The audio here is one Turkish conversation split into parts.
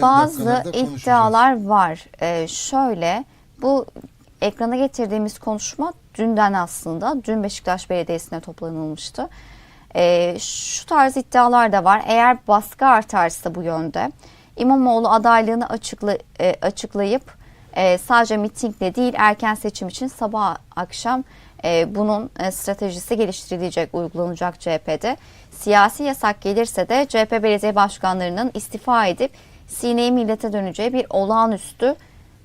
Bazı iddialar var. Ee, şöyle bu ekrana getirdiğimiz konuşma dünden aslında. Dün Beşiktaş Belediyesi'ne toplanılmıştı. Ee, şu tarz iddialar da var. Eğer baskı artarsa bu yönde İmamoğlu adaylığını açıkla, e, açıklayıp e, sadece mitingle değil erken seçim için sabah akşam e, bunun e, stratejisi geliştirilecek, uygulanacak CHP'de. Siyasi yasak gelirse de CHP belediye başkanlarının istifa edip sineyi millete döneceği bir olağanüstü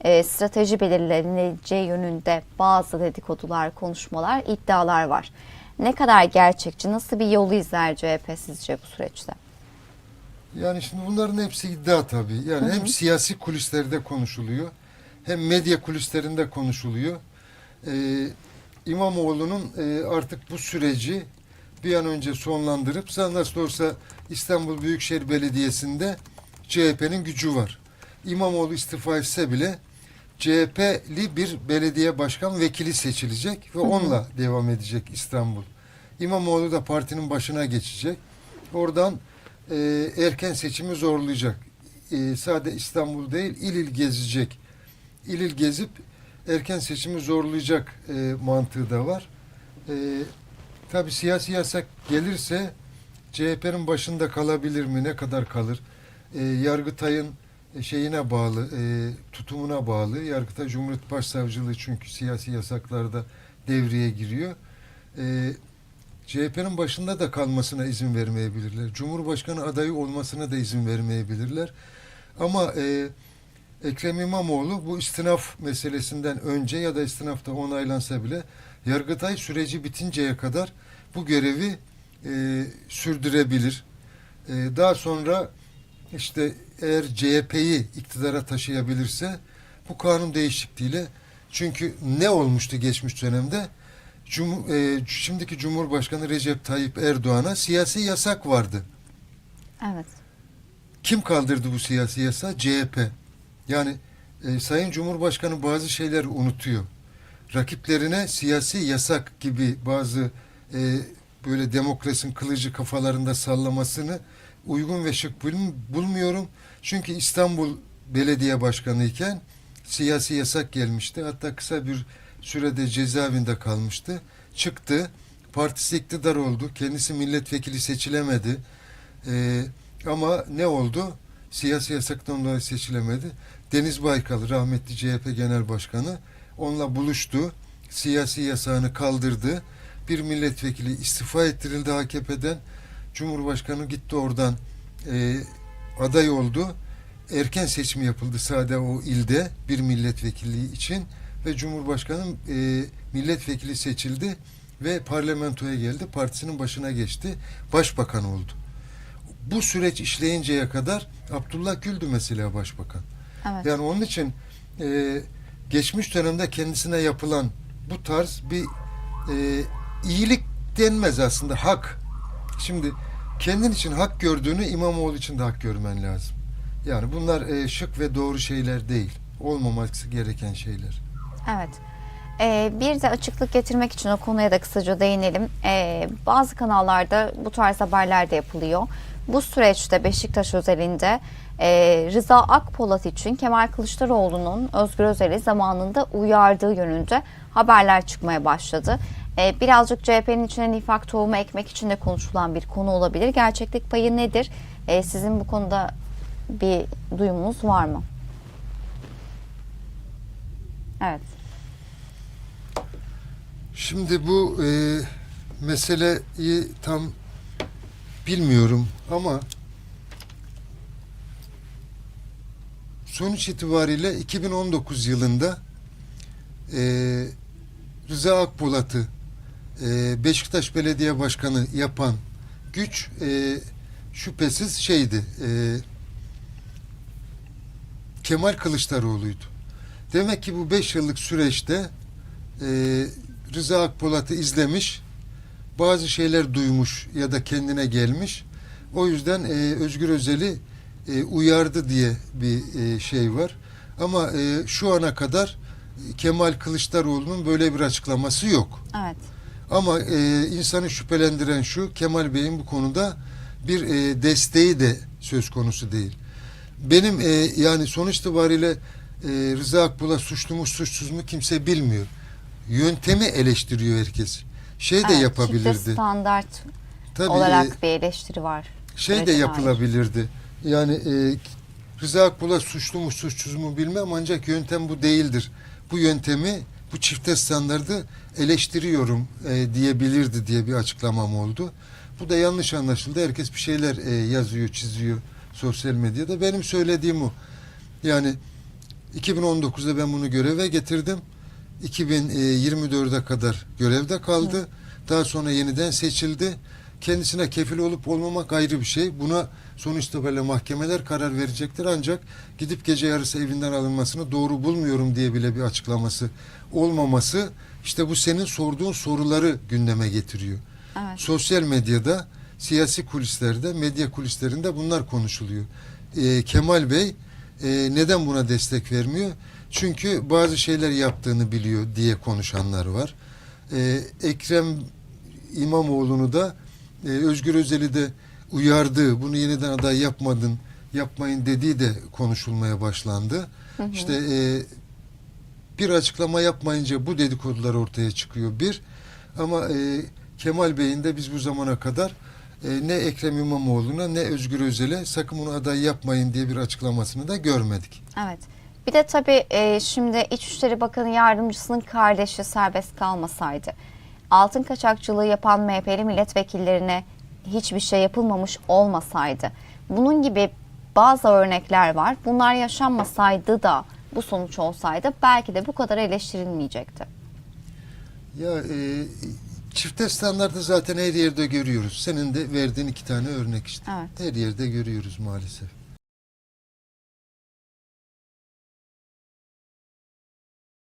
e, strateji belirleneceği yönünde bazı dedikodular, konuşmalar, iddialar var. Ne kadar gerçekçi, nasıl bir yolu izler CHP sizce bu süreçte? Yani şimdi bunların hepsi iddia tabii. Yani hem siyasi kulislerde konuşuluyor hem medya kulislerinde konuşuluyor. Ee, İmamoğlu'nun e, artık bu süreci bir an önce sonlandırıp sen nasıl olsa İstanbul Büyükşehir Belediyesi'nde CHP'nin gücü var. İmamoğlu istifa etse bile CHP'li bir belediye başkan vekili seçilecek ve onunla devam edecek İstanbul. İmamoğlu da partinin başına geçecek. Oradan e, erken seçimi zorlayacak. E, sade İstanbul değil, il il gezecek. İl il gezip erken seçimi zorlayacak e, mantığı da var. E, Tabi siyasi yasak gelirse CHP'nin başında kalabilir mi? Ne kadar kalır? E, Yargıtay'ın şeyine bağlı, e, tutumuna bağlı. Yargıtay Cumhuriyet Başsavcılığı çünkü siyasi yasaklarda devreye giriyor. E, CHP'nin başında da kalmasına izin vermeyebilirler. Cumhurbaşkanı adayı olmasına da izin vermeyebilirler. Ama e, Ekrem İmamoğlu bu istinaf meselesinden önce ya da istinafta onaylansa bile Yargıtay süreci bitinceye kadar bu görevi e, sürdürebilir. E, daha sonra işte eğer CHP'yi iktidara taşıyabilirse bu kanun değişikliğiyle çünkü ne olmuştu geçmiş dönemde? Cum, e, şimdiki Cumhurbaşkanı Recep Tayyip Erdoğan'a siyasi yasak vardı. Evet. Kim kaldırdı bu siyasi yasağı? CHP. Yani e, Sayın Cumhurbaşkanı bazı şeyleri unutuyor. Rakiplerine siyasi yasak gibi bazı e, böyle demokrasinin kılıcı kafalarında sallamasını uygun ve şık bul- bulmuyorum. Çünkü İstanbul Belediye Başkanı iken siyasi yasak gelmişti. Hatta kısa bir sürede cezaevinde kalmıştı. Çıktı. Partisi iktidar oldu. Kendisi milletvekili seçilemedi. Ee, ama ne oldu? Siyasi yasaktan dolayı seçilemedi. Deniz Baykal rahmetli CHP Genel Başkanı onunla buluştu. Siyasi yasağını kaldırdı. Bir milletvekili istifa ettirildi AKP'den. Cumhurbaşkanı gitti oradan e, aday oldu. Erken seçim yapıldı sade o ilde bir milletvekilliği için ve Cumhurbaşkanı e, milletvekili seçildi ve parlamentoya geldi. Partisinin başına geçti. Başbakan oldu. Bu süreç işleyinceye kadar Abdullah Gül'dü mesela başbakan. Evet. Yani onun için e, geçmiş dönemde kendisine yapılan bu tarz bir e, iyilik denmez aslında hak. Şimdi kendin için hak gördüğünü İmamoğlu için de hak görmen lazım. Yani bunlar e, şık ve doğru şeyler değil. Olmaması gereken şeyler. Evet. Ee, bir de açıklık getirmek için o konuya da kısaca değinelim. Ee, bazı kanallarda bu tarz haberler de yapılıyor. Bu süreçte Beşiktaş özelinde e, Rıza Akpolat için Kemal Kılıçdaroğlu'nun Özgür Özel'i zamanında uyardığı yönünde haberler çıkmaya başladı. Ee, birazcık CHP'nin içine nifak tohumu ekmek için de konuşulan bir konu olabilir. Gerçeklik payı nedir? Ee, sizin bu konuda bir duyumunuz var mı? Evet. Şimdi bu e, meseleyi tam bilmiyorum ama sonuç itibariyle 2019 yılında e, Rıza Akpolat'ı e, Beşiktaş Belediye Başkanı yapan güç e, şüphesiz şeydi e, Kemal Kılıçdaroğlu'ydu. Demek ki bu beş yıllık süreçte Rıza Akpolat'ı izlemiş, bazı şeyler duymuş ya da kendine gelmiş. O yüzden Özgür Özel'i uyardı diye bir şey var. Ama şu ana kadar Kemal Kılıçdaroğlu'nun böyle bir açıklaması yok. Evet. Ama e, insanı şüphelendiren şu, Kemal Bey'in bu konuda bir e, desteği de söz konusu değil. benim e, yani sonuç itibariyle e, Rıza Akbul'a suçlu mu suçsuz mu kimse bilmiyor. Yöntemi eleştiriyor herkes. Şey de Evet, yapabilirdi. standart Tabii, e, olarak bir eleştiri var. şey de Sürece dair. yapılabilirdi. Yani e, Rıza Akbul'a suçlu mu suçsuz mu bilmem ancak yöntem bu değildir. Bu yöntemi bu çifte standardı eleştiriyorum e, diyebilirdi diye bir açıklamam oldu. Bu da yanlış anlaşıldı. Herkes bir şeyler e, yazıyor, çiziyor sosyal medyada. Benim söylediğim o. Yani 2019'da ben bunu göreve getirdim. 2024'e kadar görevde kaldı. Daha sonra yeniden seçildi. Kendisine kefil olup olmamak ayrı bir şey. Buna sonuçta böyle mahkemeler karar verecektir. Ancak gidip gece yarısı evinden alınmasını doğru bulmuyorum diye bile bir açıklaması olmaması işte bu senin sorduğun soruları gündeme getiriyor. Evet. Sosyal medyada, siyasi kulislerde, medya kulislerinde bunlar konuşuluyor. Ee, Kemal Bey e, neden buna destek vermiyor? Çünkü bazı şeyler yaptığını biliyor diye konuşanlar var. Ee, Ekrem İmamoğlu'nu da e, Özgür Özel'i de uyardığı, bunu yeniden aday yapmadın, yapmayın dediği de konuşulmaya başlandı. İşte e, bir açıklama yapmayınca bu dedikodular ortaya çıkıyor bir. Ama e, Kemal Bey'in de biz bu zamana kadar e, ne Ekrem İmamoğlu'na ne Özgür Özel'e sakın bunu aday yapmayın diye bir açıklamasını da görmedik. Evet. Bir de tabii e, şimdi İçişleri Bakanı Yardımcısının kardeşi serbest kalmasaydı, altın kaçakçılığı yapan MHP'li milletvekillerine hiçbir şey yapılmamış olmasaydı, bunun gibi bazı örnekler var. Bunlar yaşanmasaydı da bu sonuç olsaydı belki de bu kadar eleştirilmeyecekti. Ya e, çifte standartı zaten her yerde görüyoruz. Senin de verdiğin iki tane örnek işte. Evet. Her yerde görüyoruz maalesef.